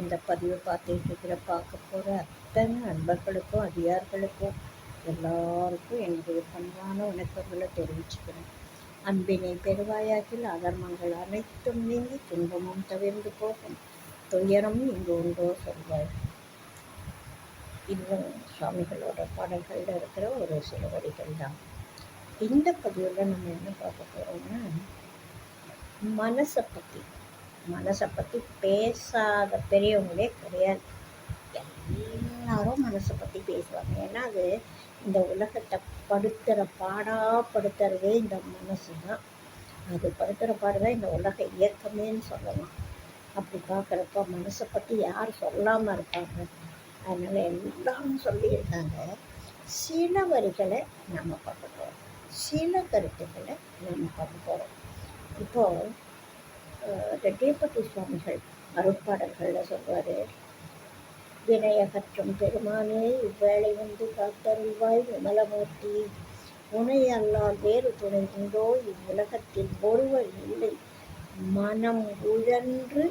இந்த பதிவை பார்த்துட்டு இருக்கிற பார்க்க போகிற அத்தனை நண்பர்களுக்கும் அதிகாரிகளுக்கும் எல்லாருக்கும் என்னுடைய பண்பான வணக்கங்களை தெரிவிச்சுக்கிறேன். அன்பினை பெருவாயாக்கில் அதர்மங்கள் அனைத்தும் நீங்கி துன்பமும் தவிர்ந்து போகும். துயரம் இங்கு உண்டோ சொல்வார் இன்னும் சுவாமிகளோட பாடல்களில் இருக்கிற ஒரு சில வரிகள் தான். இந்த பதிவில் நம்ம என்ன பார்க்க போகிறோம்னா மனசை பற்றி மனசை பற்றி பேசாத பெரியவங்களே கிடையாது. எல்லாரும் மனசை பற்றி பேசுவாங்க. ஏன்னா அது இந்த உலகத்தை படுத்துகிற பாடாக படுத்துறதே இந்த மனசு தான். அது படுத்துகிற பாடு தான் இந்த உலக இயக்கமேன்னு சொல்லலாம். அப்படி பார்க்குறப்ப மனசை பற்றி யார் சொல்லாமல் இருப்பாங்க? அதனால் எல்லாரும் சொல்லியிருக்காங்க. சில வரிகளை நம்ம பார்க்க போகிறோம் சில கருத்துக்களை நம்ம பார்க்க போகிறோம் இப்போது ரெட்டியப்பட்டி சுவாமிகள் அருட்பாடல்களில் சொல்வார் வினயகற்றும் பெருமானே இவ்வேளை வந்து காத்தருள்வாய் விமலமூர்த்தி. உனை அல்லால் வேறு துணை உண்டோ? இவ்வுலகத்தில் ஒருவர் இல்லை. மனம் உழன்று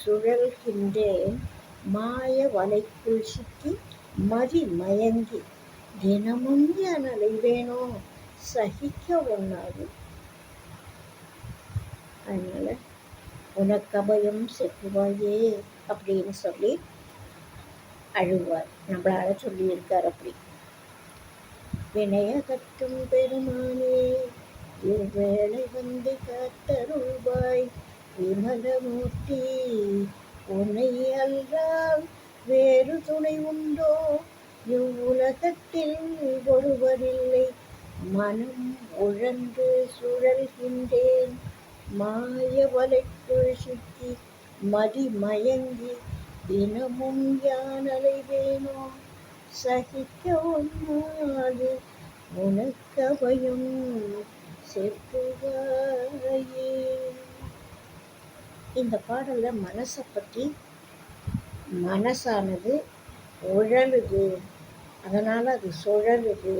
சுழல்கின்றேன். மாய வலைக்குள் சிக்கி மதி மயங்கி தினமும் என் அலைவேனோ? சகிக்க ஒன்றாது அதனால் உனக்கபயம் செப்புவாயே அப்படின்னு சொல்லி அழுவார். நம்மளால சொல்லியிருக்கார் அப்படி. வினய கட்டும் பெருமானே இவ்வேளை வந்து காத்தருள்வாய் விமலமூர்த்தி உன்னை அல்லால் வேறு துணை உண்டோ? இவ்வுலகத்தில் ஒருவரில்லை. மனம் உழன்று சுழல்கின்றேன். மாய வலைக்குள் சுற்றி மதி மயங்கி தினமும் யானலை வேணும் சகிக்க ஒன்னாது உனக்கவையும் செப்புவாயே இந்த பாடலில் மனசை பற்றி மனசானது உழலுது. அதனால் அது சுழலுது.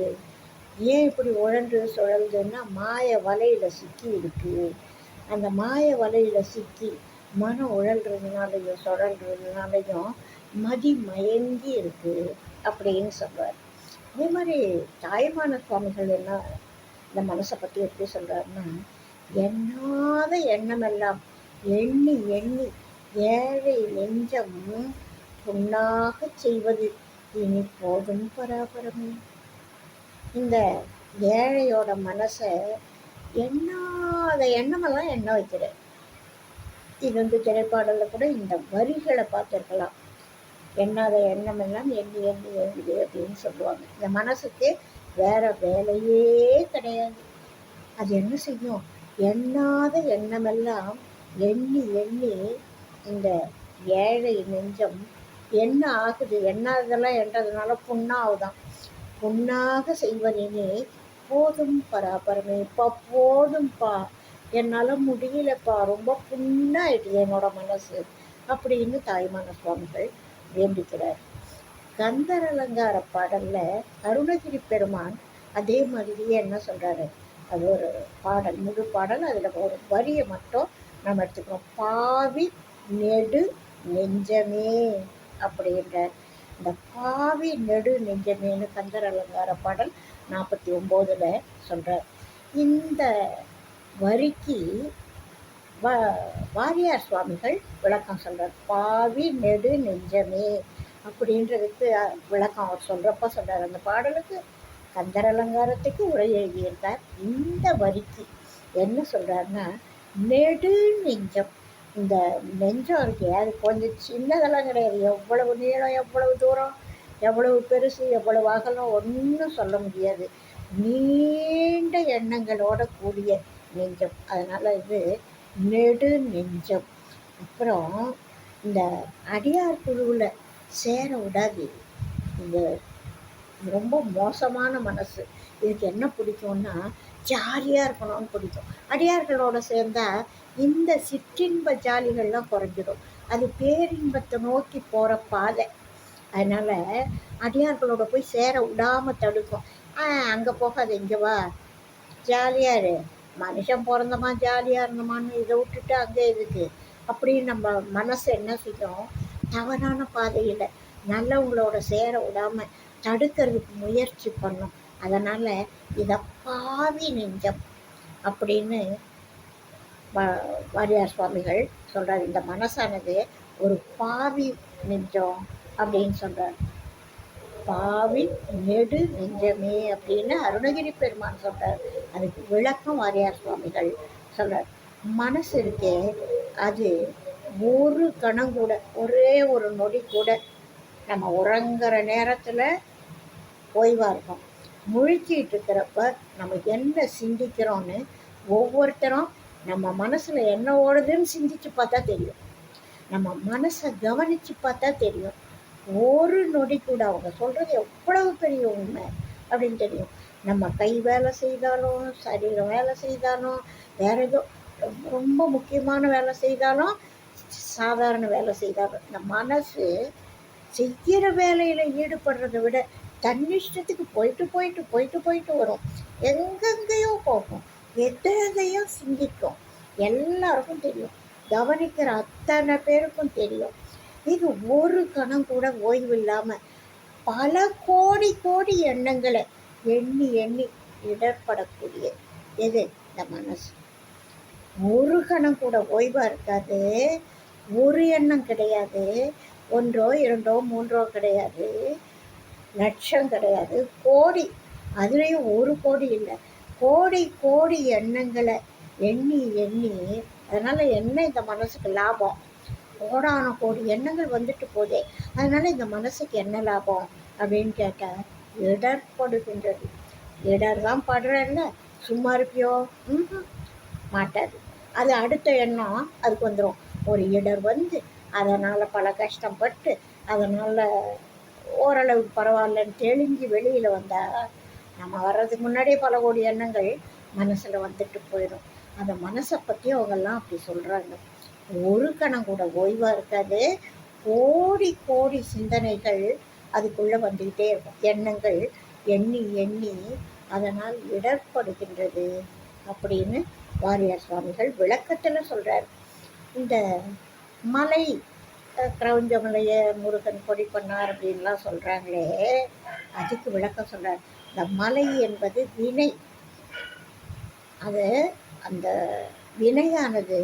ஏன் இப்படி உழன்று சுழலுதுன்னா மாய வலையில் சிக்கி இருக்குது அந்த மாய வலையில் சிக்கி மனம் உழல்றதுனாலையும் சுழல்றதுனாலையும் மதி மயங்கி இருக்குது அப்படின்னு சொல்கிறார் அதே மாதிரி தாய்மான சுவாமிகள் என்ன இந்த மனசை பற்றி எப்படி சொல்கிறாருன்னா எண்ணாத எண்ணமெல்லாம் எண்ணி எண்ணி ஏழை நெஞ்சம் புண்ணாக செய்வது இனி போதும் பராபரமே. இந்த ஏழையோட மனசை எண்ணாத எண்ணமெல்லாம் எண்ண வைக்கிறேன் இது வந்து திரைப்பாடலில் கூட இந்த வரிகளை பார்த்துருக்கலாம். எண்ணாத எண்ணம் எல்லாம் எண்ணி எண்ணி எழுது அப்படின்னு சொல்லுவாங்க. இந்த மனசுக்கு வேற வேலையே கிடையாது. அது என்ன செய்யும்? எண்ணாத எண்ணமெல்லாம் எண்ணி எண்ணி இந்த ஏழை நெஞ்சம் என்ன ஆகுது? எண்ணாததெல்லாம் என்றதுனால புண்ணாகுதான் புண்ணாக செய்வனே போதும் பராபரமே இப்போ போதும்ப்பா என்னால் முடியலப்பா. ரொம்ப புண்ணாயிடுது என்னோட மனசு. அப்படின்னு தாய்மான சுவாமிகள் வேண்டிக்கிறார். கந்தர் அலங்கார பாடலில் அருணகிரி பெருமான் அதே மாதிரியே என்ன சொல்கிறாரு அது ஒரு பாடல் முழு பாடல். அதில் ஒரு வரியை மட்டும் நம்ம எடுத்துக்கணும். பாவி நெடு நெஞ்சமே அப்படின்ற இந்த பாவி நெடு நெஞ்சமேனு கந்தர் அலங்கார பாடல் நாற்பத்தி ஒம்போதில் சொல்கிறார் இந்த வரிக்கு வா வாரியார் சுவாமிகள் விளக்கம் சொல்கிறார் பாவி நெடு நெஞ்சமே அப்படின்றதுக்கு விளக்கம் அவர் சொல்கிறப்ப சொல்கிறார் அந்த பாடலுக்கு கந்தர் அலங்காரத்துக்கு உரை எழுதியிருந்தார். இந்த வரிக்கு என்ன சொல்கிறாருன்னா நெடு நெஞ்சம். இந்த நெஞ்சம் இருக்கு அது கொஞ்சம் சின்னதெல்லாம் கிடையாது. எவ்வளவு நீளம் எவ்வளவு தூரம் எவ்வளவு பெருசு எவ்வளவு அகலம் ஒன்றும் சொல்ல முடியாது. நீண்ட எண்ணங்களோட கூடிய நெஞ்சம். அதனால் இது நெடு நெஞ்சம். அப்புறம் இந்த அடியார் குழுவில் சேர விடாது. இந்த ரொம்ப மோசமான மனசு. இதுக்கு என்ன பிடிக்கும்னா ஜாலியாக இருக்கணும்னு பிடிக்கும். அடியார்களோட சேர்ந்தால் இந்த சிற்றின்ப ஜாலிகள்லாம் குறைஞ்சிடும். அது பேரின்பத்தை நோக்கி போகிற பாதை. அதனால் அடியார்களோட போய் சேர விடாமல் தடுக்கும். அங்கே போகாது இங்கே வா. ஜாலியாக இரு. மனுஷன் பிறந்தமா ஜாலியாக இருந்தோமான்னு இதை விட்டுட்டு அங்கே இதுக்கு அப்படின்னு நம்ம மனசு என்ன செய்யும்? தவறான பாதையில் நல்லவங்களோட சேர விடாம தடுக்கிறதுக்கு முயற்சி பண்ணும். அதனால் இதை பாவி நெஞ்சம் அப்படின்னு வாரியார் சுவாமிகள் சொல்கிறார் இந்த மனசானது ஒரு பாவி நெஞ்சம். அப்படின்னு சொல்கிறார் பாவி நெடு நெஞ்சமே அப்படின்னு அருணகிரி பெருமான் சொல்கிறார் அதுக்கு விளக்கம் வாரியார் சுவாமிகள் சொல்கிறார் மனசு இருக்கே அது ஒரு கணம் கூட ஒரே ஒரு நொடி கூட நம்ம உறங்குற நேரத்தில் ஓய்வாக இருக்கும். முழிச்சிட்டு இருக்கிறப்ப நம்ம என்ன சிந்திக்கிறோன்னு ஒவ்வொருத்தரும் நம்ம மனசில் என்ன ஓடுதுன்னு சிந்திச்சு பார்த்தா தெரியும். நம்ம மனசை கவனித்து பார்த்தா தெரியும். ஒரு நொடி கூட அவங்க சொல்கிறது எவ்வளவு பெரிய உண்மை அப்படின்னு தெரியும். நம்ம கை வேலை செய்தாலும் சரீரம் வேலை செய்தாலும் வேற ஏதோ ரொம்ப முக்கியமான வேலை செய்தாலும் சாதாரண வேலை செய்தாலும் இந்த மனசு செய்கிற வேலையில் ஈடுபடுறதை விட தன்னிஷ்டத்துக்கு போயிட்டு போயிட்டு போயிட்டு போயிட்டு வரும். எங்கெங்கேயோ போகும். எதையும் சிந்திக்கும். எல்லாருக்கும் தெரியும். கவனிக்கிற அத்தனை பேருக்கும் தெரியும். இது ஒரு கணம் கூட ஓய்வு இல்லாமல் பல கோடி கோடி எண்ணங்களை எண்ணி எண்ணி இடர்படக்கூடிய எது? இந்த மனசு. ஒரு கணம் கூட ஓய்வாக இருக்காது. ஒரு எண்ணம் கிடையாது. ஒன்றோ இரண்டோ மூன்றோ கிடையாது. லட்சம் கிடையாது. கோடி. அதுலேயும் ஒரு கோடி இல்லை. கோடி கோடி எண்ணங்களை எண்ணி எண்ணி அதனால் என்ன இந்த மனசுக்கு லாபம்? கோடான கோடி எண்ணங்கள் வந்துட்டு போதே. அதனால் இந்த மனசுக்கு என்ன லாபம்? அப்படின்னு கேட்டால் இடர்படுகின்றது. இடர் தான் படுறல்ல சும்மா இருப்பியோ? ம்ஹும். மாட்டாது. அது அடுத்த எண்ணம் அதுக்கு வந்துடும் ஒரு இடர் வந்து அதனால் பல கஷ்டப்பட்டு அதனால் ஓரளவுக்கு பரவாயில்லன்னு தெளிஞ்சு வெளியில் வந்தால் நம்ம வர்றதுக்கு முன்னாடியே பல கோடி எண்ணங்கள் மனசில் வந்துட்டு போயிடும் அந்த மனசை பற்றி அவங்கெல்லாம் அப்படி சொல்கிறாங்க ஒரு கணம் கூட ஓய்வாக இருக்காது. கோடி கோடி சிந்தனைகள் அதுக்குள்ளே வந்துக்கிட்டே இருக்கும். எண்ணங்கள் எண்ணி எண்ணி அதனால் இடர்படுகின்றது அப்படின்னு வாரியார் சுவாமிகள் விளக்கத்தில் சொல்கிறார் இந்த மலை அஹ், கிரௌஞ்ச மலையை முருகன் பொடி பண்ணார் அப்படின்லாம் சொல்கிறாங்களே அதுக்கு விளக்கம் சொல்கிறார் இந்த மலை என்பது வினை. அது அந்த வினையானது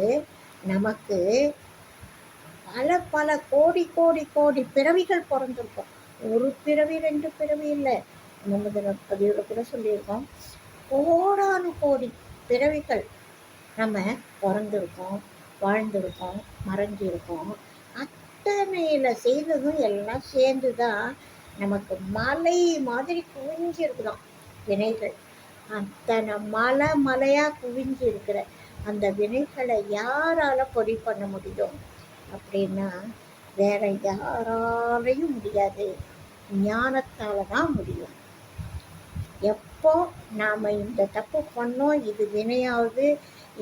நமக்கு பல பல கோடி கோடி கோடி பிறவிகள் பிறந்திருக்கும். ஒரு பிறவி ரெண்டு பிறவி இல்லை. நம்ம முதல்ல பதிவில் கூட சொல்லியிருக்கோம். கோடானு கோடி பிறவிகள் நம்ம பிறந்திருக்கோம் வாழ்ந்திருக்கோம் மறைஞ்சிருக்கோம் அத்தனையில் செய்ததும் எல்லாம் சேர்ந்து தான் நமக்கு மலை மாதிரி குவிஞ்சு வினைகள். அத்தனை மலை மலையாக குவிஞ்சு இருக்கிற அந்த வினைகளை யாரால பொடி பண்ண முடியும் அப்படின்னா வேற யாராலையும் முடியாது. ஞானத்தால தான் முடியும். எப்போ நாம் இந்த தப்பு பண்ணோம் இது வினையாவது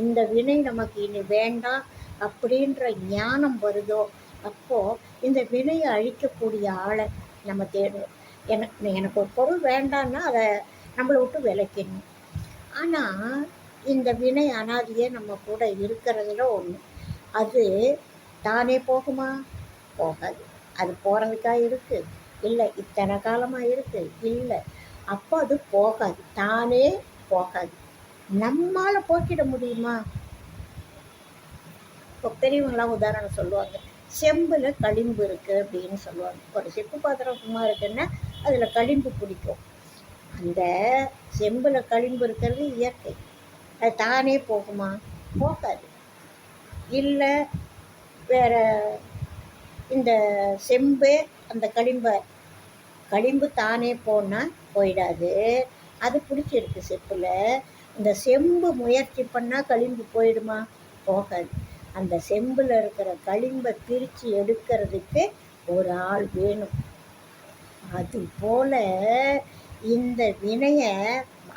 இந்த வினை நமக்கு இனி வேண்டாம் அப்படின்ற ஞானம் வருதோ அப்போ இந்த வினையை அழிக்கக்கூடிய ஆளை நம்ம தேடுவோம். எனக்கு எனக்கு ஒரு பொருள் வேண்டான்னா அதை நம்மளை விட்டு விளக்கணும் ஆனால் இந்த வினை அனாதியே நம்ம கூட இருக்கிறதுல ஒன்று அது தானே போகுமா? போகாது. அது போகிறதுக்காக இருக்குது இல்லை இத்தனை காலமாக இருக்குது இல்லை. அப்போ அது போகாது. தானே போகாது. நம்மால் போக்கிட முடியுமா? இப்போ பெரியவங்களாம் உதாரணம் சொல்லுவாங்க. செம்பில் களிம்பு இருக்குது அப்படின்னு சொல்லுவாங்க. ஒரு செப்பு பாத்திரம் சும்மா இருக்குன்னா அதில் களிம்பு பிடிக்கும். அந்த செம்பில் களிம்பு இருக்கிறது இயற்கை. அது தானே போகுமா? போகாது. இல்லை வேறு இந்த செம்பு அந்த களிம்பை களிம்பு தானே போனால் போயிடாது. அது பிடிச்சிருக்கு செப்பில். இந்த செம்பு முயற்சி பண்ணால் களிம்பு போயிடுமா? போகாது. அந்த செம்பில் இருக்கிற களிம்பை பிரித்து எடுக்கிறதுக்கு ஒரு ஆள் வேணும். அது போல் இந்த வினையை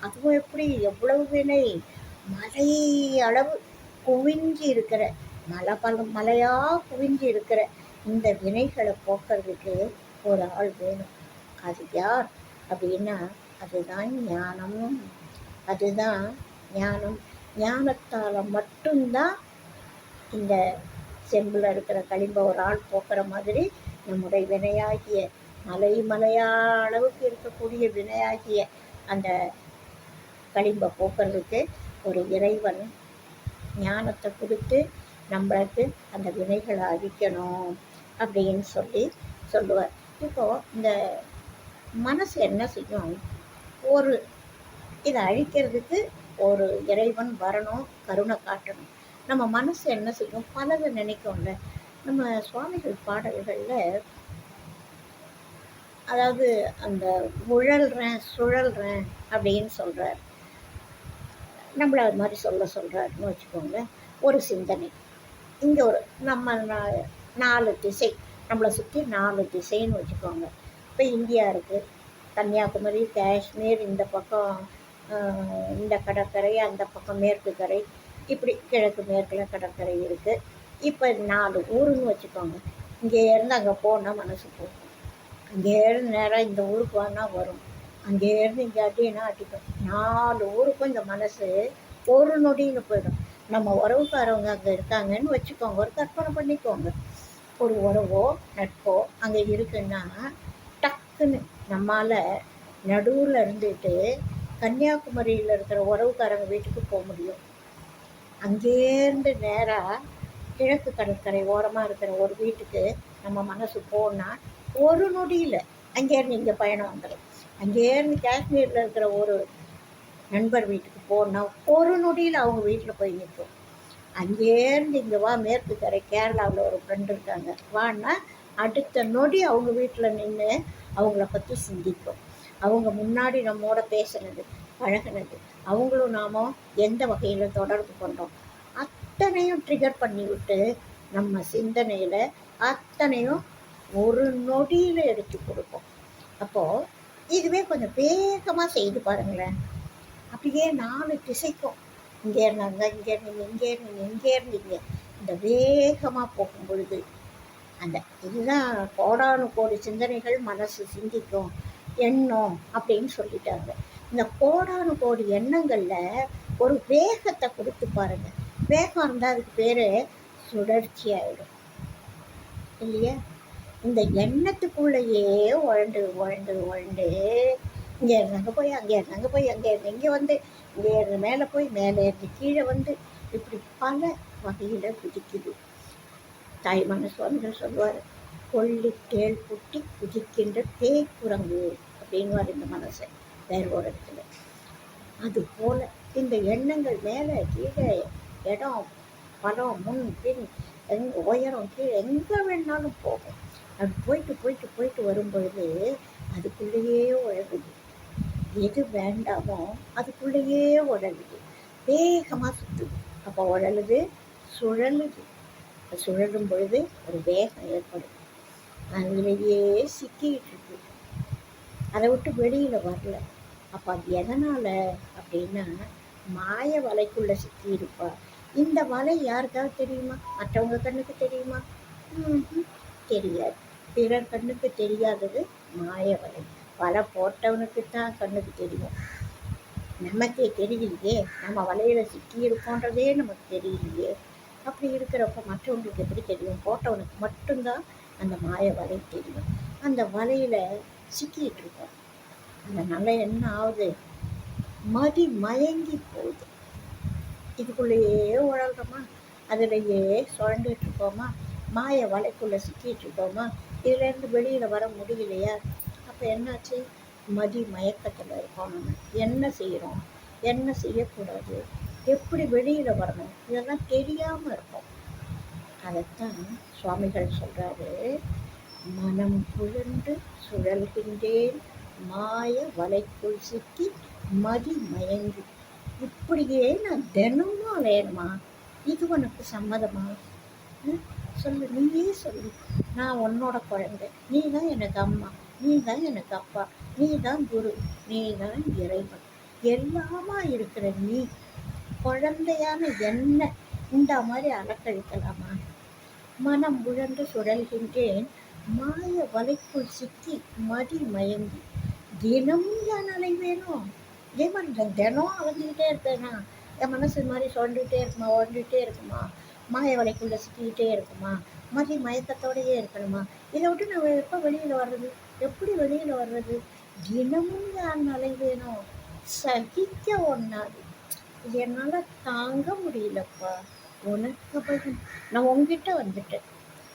அதுவும் எப்படி எவ்வளவு வினை? மலை அளவு குவிஞ்சு இருக்கிற மலை பல மலையாக குவிஞ்சு இருக்கிற இந்த வினைகளை போக்குறதுக்கு ஒரு ஆள் வேணும். அது யார்? அப்படின்னா அதுதான் ஞானம். அதுதான் ஞானம். ஞானத்தால் மட்டும்தான் இந்த செம்பில் இருக்கிற களிம்பை ஒரு ஆள் போக்குற மாதிரி நம்முடைய வினையாகிய மலை மலையா அளவுக்கு இருக்கக்கூடிய வினையாகிய அந்த களிம்பை போக்குறதுக்கு ஒரு இறைவன் ஞானத்தை கொடுத்து நம்மளுக்கு அந்த வினைகளை அழிக்கணும் அப்படின்னு சொல்லி சொல்லுவார். இப்போது இந்த மனசு என்ன செய்யும்? ஒரு இதை அழிக்கிறதுக்கு ஒரு இறைவன் வரணும் கருணை காட்டணும். நம்ம மனசு என்ன செய்யும்? பலதை நினைக்கும்ல. நம்ம சுவாமிகள் பாடல்களில் அதாவது அந்த உழல்றேன் சுழல்றேன் அப்படின்னு சொல்கிறார் நம்மளை அது மாதிரி சொல்ல சொல்கிறாருன்னு வச்சுக்கோங்க ஒரு சிந்தனை. இங்கே ஒரு நம்ம நாலு திசை. நம்மளை சுற்றி நாலு திசைன்னு வச்சுக்கோங்க. இப்போ இந்தியா இருக்குது கன்னியாகுமரி காஷ்மீர் இந்த பக்கம் இந்த கடற்கரை அந்த பக்கம் மேற்கு கரை. இப்படி கிழக்கு மேற்கில் கடற்கரை இருக்குது இப்போ நாலு ஊருன்னு வச்சுக்கோங்க. இங்கே இருந்து அங்கே போனால் மனசு போகும். அங்கேருந்து நேராக இந்த ஊருக்கு வானா வரும். அங்கேருந்து இங்கே அடினா அடிக்கும் நாலு ஊருக்கும் இந்த மனசு ஒரு நொடின்னு போயிடும். நம்ம உறவுக்காரவங்க அங்கே இருக்காங்கன்னு வச்சுக்கோங்க. ஒரு கற்பனை பண்ணிக்கோங்க. ஒரு உறவோ நட்போ அங்கே இருக்குன்னா டக்குன்னு நம்மால் நடுவில் இருந்துட்டு கன்னியாகுமரியில் இருக்கிற உறவுக்காரங்க வீட்டுக்கு போக முடியும். அங்கேருந்து நேராக கிழக்கு கடற்கரை ஓரமாக இருக்கிற ஒரு வீட்டுக்கு நம்ம மனசு போனால் ஒரு நொடியில் அங்கேருந்து இங்கே பயணம் வந்துடும். அங்கேருந்து காஷ்மீரில் இருக்கிற ஒரு நண்பர் வீட்டுக்கு போனால் ஒரு நொடியில் அவங்க வீட்டில் போய் நிற்போம். அங்கேருந்து இங்கே வா மேற்கு கரை கேரளாவில் ஒரு ஃப்ரெண்டு இருக்காங்க. வான்னா அடுத்த நொடி அவங்க வீட்டில் நின்று அவங்கள பற்றி சிந்திப்போம். அவங்க முன்னாடி நம்மோட பேசுனது பழகுனது அவங்களும் நாம எந்த வகையில் தொடர்பு கொண்டோம் அத்தனையும் ட்ரிகர் பண்ணிவிட்டு நம்ம சிந்தனையில் அத்தனையும் ஒரு நொடியில் எடுத்து கொடுப்போம். அப்போது இதுவே கொஞ்சம் வேகமாக செய்து பாருங்களேன். அப்படியே நாலு திசைக்கும் இங்கே இருந்தாங்க இங்கே இருந்தீங்க இங்கே இருந்தீங்க இங்கே இருந்தீங்க இந்த வேகமாக போகும் பொழுது அந்த இதுதான் கோடானு கோடி சிந்தனைகள் மனசு சிந்திக்கும் எண்ணம் அப்படின்னு சொல்லிட்டாங்க. இந்த கோடானு கோடி எண்ணங்களில் ஒரு வேகத்தை கொடுத்து பாருங்கள் வேகம் இருந்தால் அதுக்கு பேர் சுழற்சி ஆகிடும் இல்லையா? இந்த எண்ணத்துக்குள்ளேயே உழண்டு உழண்டு உழண்டு. இங்கே இருந்தாங்க போய் அங்கே இருந்தாங்க போய் அங்கே இருந்து இங்கே வந்து இங்கே இருந்து மேலே போய் மேலே இருந்து கீழே வந்து இப்படி பல வகையில் குதிக்குது. தாய்மான சுவாமிகள் சொல்லுவார் கொள்ளி தேள் புட்டி குதிக்கின்ற பேய் குரங்கு அப்படின்வார் இந்த மனசை வேறு ஒரு இடத்துல. அது போல் இந்த எண்ணங்கள் மேலே கீழே இடம் பலம் முன் பின் எங் உயரம் கீழே எங்கே வேணாலும் போகும். அது போயிட்டு போயிட்டு போயிட்டு வரும்பொழுது அதுக்குள்ளேயே உழவுது எது வேண்டாமோ அதுக்குள்ளேயே உழலுது வேகமாக சுற்றுது அப்போ உழலுது சுழலுது. சுழலும் பொழுது ஒரு வேகம் ஏற்படும். அதுலேயே சிக்கிக்கிட்டு இருக்கு. அதை விட்டு வெளியில் வரல. அப்போ அது எதனால் அப்படின்னா மாய வலைக்குள்ளே சிக்கி இருப்பா. இந்த வலை யாருக்காவது தெரியுமா? மற்றவங்க கண்ணுக்கு தெரியுமா? தெரியாது. பிறர் கண்ணுக்கு தெரியாதது மாயவலை வலை போட்டவனுக்கு தான் கண்ணுக்கு தெரியும். நமக்கே தெரியலையே. நம்ம வலையில் சிக்கி இருக்கோன்றதே நமக்கு தெரியலையே. அப்படி இருக்கிறப்ப மற்றவங்களுக்கு எப்படி தெரியும்? போட்டவனுக்கு மட்டும்தான் அந்த மாய வலை தெரியும். அந்த வலையில் சிக்கிட்டு இருக்கோம். அதனால் என்ன ஆகுது? மதி மயங்கி போகுது. இதுக்குள்ளேயே உழல்றோமா? அதிலேயே சுழண்டுட்டு இருக்கோமா? மாய வலைக்குள்ளே சிக்கிட்டு இருக்கோமா? இதுலேருந்து வெளியில் வர முடியலையா. அப்போ என்னாச்சு? மதி மயக்கத்தில் இருக்கோம் நம்ம என்ன செய்கிறோம் என்ன செய்யக்கூடாது? எப்படி வெளியில் வரணும்? இதெல்லாம் தெரியாமல் இருக்கும் அதைத்தான் சுவாமிகள் சொல்கிறாரு மனம் புழண்டு சுழல்கின்றேன். மாய வலைக்குள் சிக்கி மதி மயங்கி. இப்படியே நான் தினமும் அலையணுமா? இது உனக்கு சம்மதமா? சொல்லு நீயே சொல்லு. நான் உன்னோட குழந்தை. நீ தான் எனக்கு அம்மா. நீ தான் எனக்கு அப்பா. நீ தான் குரு. நீ தான் இறைவன். எல்லாமா இருக்கிற நீ குழந்தையான என்ன இந்த மாதிரி அலக்கழிக்கலாமா? மனம் உழந்து சுழல்கின்றேன். மாய வலைக்குள் சிக்கி மதி மயங்கி தினமும் யான் அலைவேணும் இதே மாதிரி தினம் அலைஞ்சிக்கிட்டே இருப்பேனா? என் மனசு மாதிரி சொல்லிகிட்டே இருக்குமா? ஓடிட்டே இருக்குமா? மாய வலைக்குள்ளே சிக்கிக்கிட்டே இருக்குமா? மாதிரி மயக்கத்தோடையே இருக்கணுமா? இதை விட்டு நம்ம எப்போ வெளியில் வர்றது? எப்படி வெளியில் வர்றது? தினமும் யார் நலை வேணும் சகிக்க ஒன்றாது இது என்னால் தாங்க முடியலப்பா. உனக்கு பயம் நான் உங்ககிட்ட வந்துட்டேன்.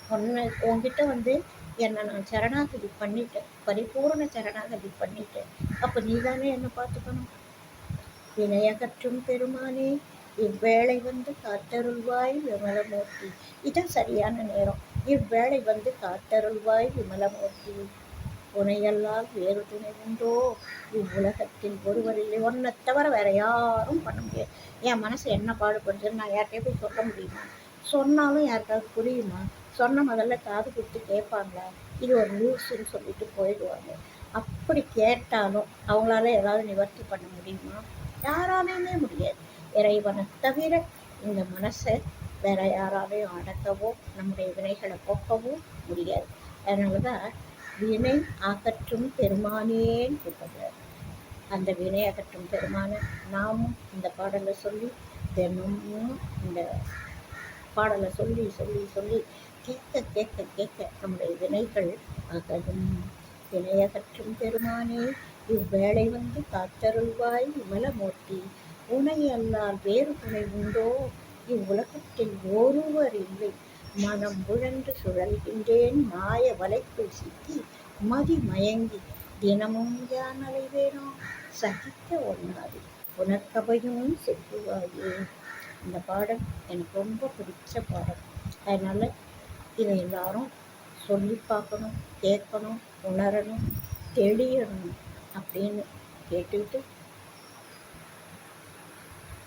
உன்னை உங்ககிட்ட வந்து என்னை நான் சரணாகதி பண்ணிட்டேன். பரிபூர்ண சரணாகதி பண்ணிட்டேன். அப்போ நீ தானே என்னை பார்த்துக்கணும்? வினையகற்றும் பெருமானே இவ்வேளை வந்து காத்தருள்வாய் விமலமூர்த்தி. இதான் சரியான நேரம். இவ்வேளை வந்து காத்தருள்வாய் விமலமூர்த்தி. துணையெல்லாம் வேறு துணை உண்டோ இவ்வுலகத்தில் ஒருவரில்லை. ஒன்றை தவிர வேற யாரும் பண்ண முடியாது. என் மனசு என்ன பாடுபடுதுன்னு நான் யார்கிட்டயே போய் சொல்ல முடியுமா? சொன்னாலும் யாருக்காவது புரியுமா? சொன்ன முதல்ல காது கொடுத்து கேட்பாங்களா இது ஒரு நியூஸ்ன்னு சொல்லிட்டு போயிடுவாங்க. அப்படி கேட்டாலும் அவங்களால ஏதாவது நிவர்த்தி பண்ண முடியுமா? யாராலையுமே முடியாது. இறைவனை தவிர இந்த மனசை வேற யாராலையும் அடக்கவோ நம்முடைய வினைகளை போக்கவோ முடியாது. அதனால தான் வினை அகற்றும் பெருமானேன்னு கூப்பிடுறார் அந்த வினை அகற்றும் பெருமான நாமும் இந்த பாடலை சொல்லி தினமும் இந்த பாடலை சொல்லி சொல்லி சொல்லி கேட்க கேட்க கேட்க நம்முடைய வினைகள் அகலும். வினையகற்றும் பெருமானே இவ்வேளை வந்து காத்தருள்வாய் விமலமூர்த்தி உனை அல்லால் வேறு துணை உண்டோ இவ்வுலகத்தில் ஒருவர் இல்லை. மனம் உழன்று சுழல்கின்றேன். மாய வலைக்குள் சிக்கி மதி மயங்கி தினமும் யான் அலைவேனோ சகிக்க ஒண்ணாது. உனக்கபையும் செல்லுவாயே இந்த பாடல் எனக்கு ரொம்ப பிடிச்ச பாடல். அதனால் இதை எல்லாரும் சொல்லி பார்க்கணும் கேட்கணும் உணரணும் தெளியணும் அப்படின்னு கேட்டுக்கிட்டு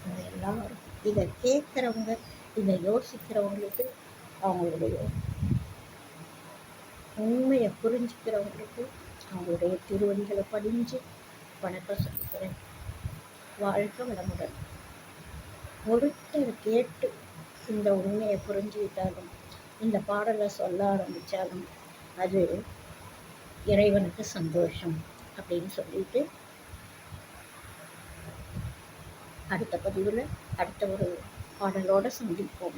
எல்லாரும் இதை கேட்குறவங்க இதை யோசிக்கிறவங்களுக்கு அவங்களுடைய உண்மையை புரிஞ்சுக்கிறவங்களுக்கு அவங்களுடைய திருவடிகளை படிஞ்சு வணக்கம் சொல்லிக்கிறேன். வாழ்க்கை வளமுடன். ஒருத்தர் கேட்டு இந்த உண்மையை புரிஞ்சுக்கிட்டாலும் இந்த பாடலை சொல்ல ஆரம்பித்தாலும் அது இறைவனுக்கு சந்தோஷம் அப்படின்னு சொல்லிட்டு அடுத்த பதிவில் அடுத்த ஒரு பாடலோடு சந்திப்போம்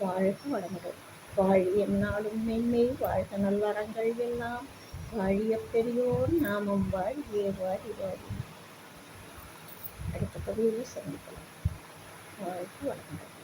வாழ்க வளமுடன் வாழி என்னாலும் மென்மை வாழ்க நல்லறங்கள் எல்லாம் வாழிய பெரியோர் நாமம் வாழியே வாழி வாழி அடுத்த பதிவில் சந்திக்கலாம் வாழ்க வளமுடன்